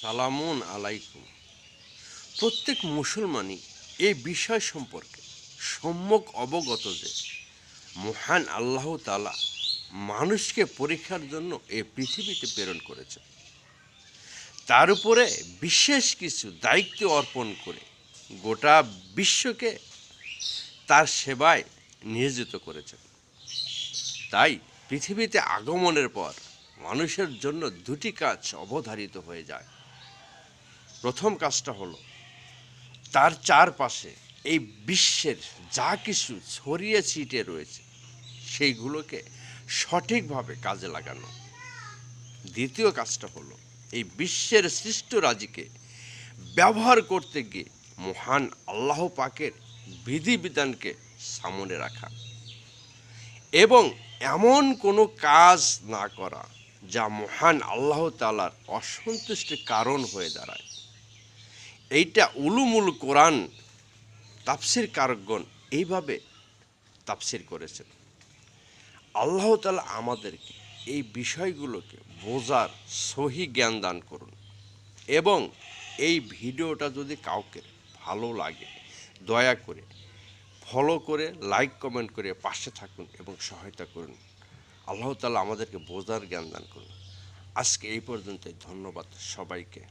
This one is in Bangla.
সালামুন আলাইকুম। প্রত্যেক মুসলমানই এই বিষয় সম্পর্কে সম্যক অবগত যে মহান আল্লাহ তালা মানুষকে পরীক্ষার জন্য এই পৃথিবীতে প্রেরণ করেছেন। তার উপরে বিশেষ কিছু দায়িত্ব অর্পণ করে গোটা বিশ্বকে তার সেবায় নিয়োজিত করেছেন। তাই পৃথিবীতে আগমনের পর মানুষের জন্য দুটি কাজ অবধারিত হয়ে যায়। প্রথম কাজটা হলো তার চারপাশে এই বিশ্বের যা কিছু ছড়িয়ে ছিটে রয়েছে, সেইগুলোকে সঠিকভাবে কাজে লাগানো। দ্বিতীয় কাজটা হলো এই বিশ্বের সৃষ্ট রাজিকে ব্যবহার করতে গিয়ে মহান আল্লাহ পাকের বিধিবিধানকে সামনে রাখা এবং এমন কোনো কাজ না করা যা মহান আল্লাহ তালার অসন্তুষ্টির কারণ হয়ে দাঁড়ায়। এইটা উলুমুল কোরআন, তাফসির কারকগণ এইভাবে তাফসির করেছেন। আল্লাহ তালা আমাদেরকে এই বিষয়গুলোকে বোঝার সহি জ্ঞান দান করুন এবং এই ভিডিওটা যদি কাউকে ভালো লাগে, দয়া করে ফলো করে, লাইক, কমেন্ট করে পাশে থাকুন এবং সহায়তা করুন। আল্লাহ তালা আমাদেরকে বোঝার জ্ঞান দান করুন। আজকে এই পর্যন্তই, ধন্যবাদ সবাইকে।